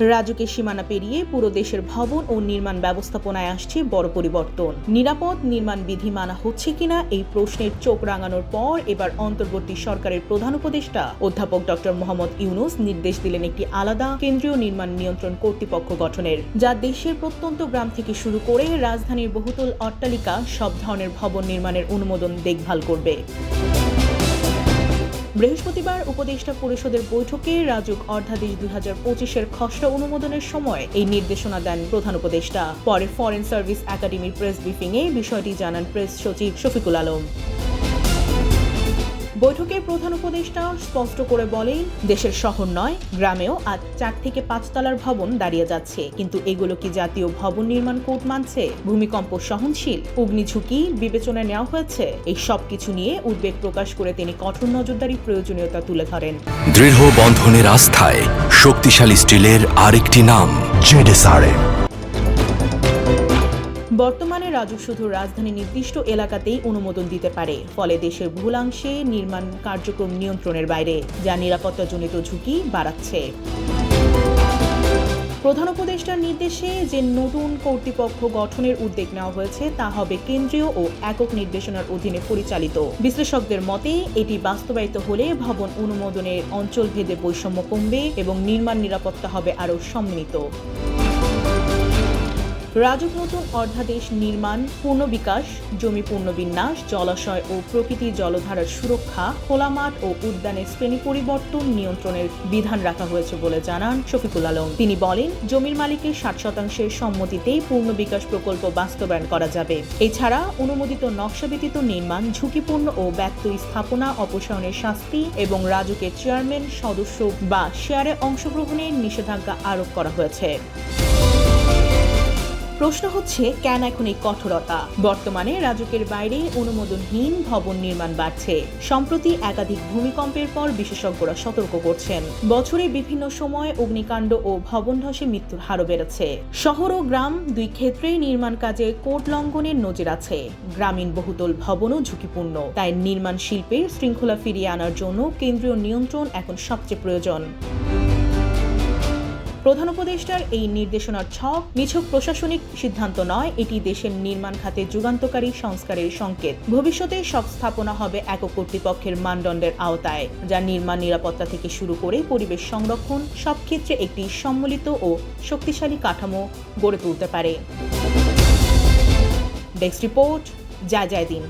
রাজুকের সীমানা পেরিয়ে পুরো দেশের ভবন ও নির্মাণ ব্যবস্থাপনায় আসছে বড় পরিবর্তন। নিরাপদ নির্মাণ বিধি মানা হচ্ছে কিনা এই প্রশ্নের চোখ রাঙানোর পর এবার অন্তর্বর্তী সরকারের প্রধান উপদেষ্টা অধ্যাপক ডক্টর মোহাম্মদ ইউনুস নির্দেশ দিলেন একটি আলাদা কেন্দ্রীয় নির্মাণ নিয়ন্ত্রণ কর্তৃপক্ষ গঠনের, যা দেশের প্রত্যন্ত গ্রাম থেকে শুরু করে রাজধানীর বহুতল অট্টালিকা সব ধরনের ভবন নির্মাণের অনুমোদন দেখভাল করবে। বৃহস্পতিবার উপদেষ্টা পরিষদের বৈঠকে রাজুক অর্ধাদেশ দুই হাজার পঁচিশের খসড়া অনুমোদনের সময় এই নির্দেশনা দেন প্রধান উপদেষ্টা। পরে ফরেন সার্ভিস একাডেমির প্রেস ব্রিফিংয়ে বিষয়টি জানান প্রেস সচিব শফিকুল আলম। বৈঠকে প্রধান উপদেষ্টা স্পষ্ট করে বলেন, দেশের শহর নয়, গ্রামেও আজ চার থেকে পাঁচতলার ভবন দাঁড়িয়ে যাচ্ছে। কিন্তু এগুলো কি জাতীয় ভবন নির্মাণ কোড মানছে? ভূমিকম্প সহনশীল, অগ্নি ঝুঁকি বিবেচনায় নেওয়া হয়েছে। এই সব কিছু নিয়ে উদ্বেগ প্রকাশ করে তিনি কঠোর নজরদারি প্রয়োজনীয়তা তুলে ধরেন। দৃঢ় বন্ধনের আস্থায় শক্তিশালী স্টিলের আরেকটি নাম, জেডেসআরএম। বর্তমানে রাজুক শুধু রাজধানী নির্দিষ্ট এলাকাতেই অনুমোদন দিতে পারে। ফলে দেশের ভূলাংশে নির্মাণ কার্যক্রম নিয়ন্ত্রণের বাইরে, যা নিরাপত্তাজনিত ঝুঁকি বাড়াচ্ছে। প্রধান উপদেষ্টার নির্দেশে যে নতুন কর্তৃপক্ষ গঠনের উদ্যোগ নেওয়া হয়েছে, তা হবে কেন্দ্রীয় ও একক নির্দেশনার অধীনে পরিচালিত। বিশ্লেষকদের মতে, এটি বাস্তবায়িত হলে ভবন অনুমোদনের অঞ্চলভেদে বৈষম্য কমবে এবং নির্মাণ নিরাপত্তা হবে আরও সম্মিলিত। রাজুক নতুন অর্ধাদেশ নির্মাণ পুনর্বিকাশ জমি পুনর্বিন্যাস জলাশয় ও প্রকৃতি জলধারার সুরক্ষা খোলা মাঠ ও উদ্যানের শ্রেণি পরিবর্তন নিয়ন্ত্রণের বিধান রাখা হয়েছে বলে জানান শফিকুল আলম। তিনি বলেন, জমির মালিকের ষাট শতাংশের সম্মতিতেই পূর্ণ বিকাশ প্রকল্প বাস্তবায়ন করা যাবে। এছাড়া অনুমোদিত নকশা ব্যতীত নির্মাণ, ঝুঁকিপূর্ণ ও ব্যক্ত স্থাপনা, অপসারণের শাস্তি এবং রাজুকের চেয়ারম্যান, সদস্য বা শেয়ারে অংশগ্রহণের নিষেধাজ্ঞা আরোপ করা হয়েছে। প্রশ্ন হচ্ছে, কেন এখন এই কঠোরতা? বর্তমানে রাজুকের বাইরে অনুমোদনহীন ভবন নির্মাণ বাড়ছে। সম্প্রতি একাধিক ভূমিকম্পের পর বিশেষজ্ঞরা সতর্ক করছেন। বছরে বিভিন্ন সময় অগ্নিকাণ্ড ও ভবন ধসে মৃত্যুর হারও বেড়েছে। শহর ও গ্রাম দুই ক্ষেত্রেই নির্মাণ কাজে কোড লঙ্ঘনের নজির আছে। গ্রামীণ বহুতল ভবনও ঝুঁকিপূর্ণ। তাই নির্মাণ শিল্পের শৃঙ্খলা ফিরিয়ে আনার জন্য কেন্দ্রীয় নিয়ন্ত্রণ এখন সবচেয়ে প্রয়োজন। প্রধান উপদেষ্টার এই নির্দেশনার ছক, নিছক প্রশাসনিক সিদ্ধান্ত নয়, এটি দেশের নির্মাণ খাতে যুগান্তকারী সংস্কারের সংকেত। ভবিষ্যতে সব স্থাপনা হবে একক কর্তৃপক্ষের মানদণ্ডের আওতায়, যা নির্মাণ নিরাপত্তা থেকে শুরু করে পরিবেশ সংরক্ষণ সব ক্ষেত্রে একটি সম্মিলিত ও শক্তিশালী কাঠামো গড়ে তুলতে পারে। ডেস্ক রিপোর্ট, যা যায় দিন।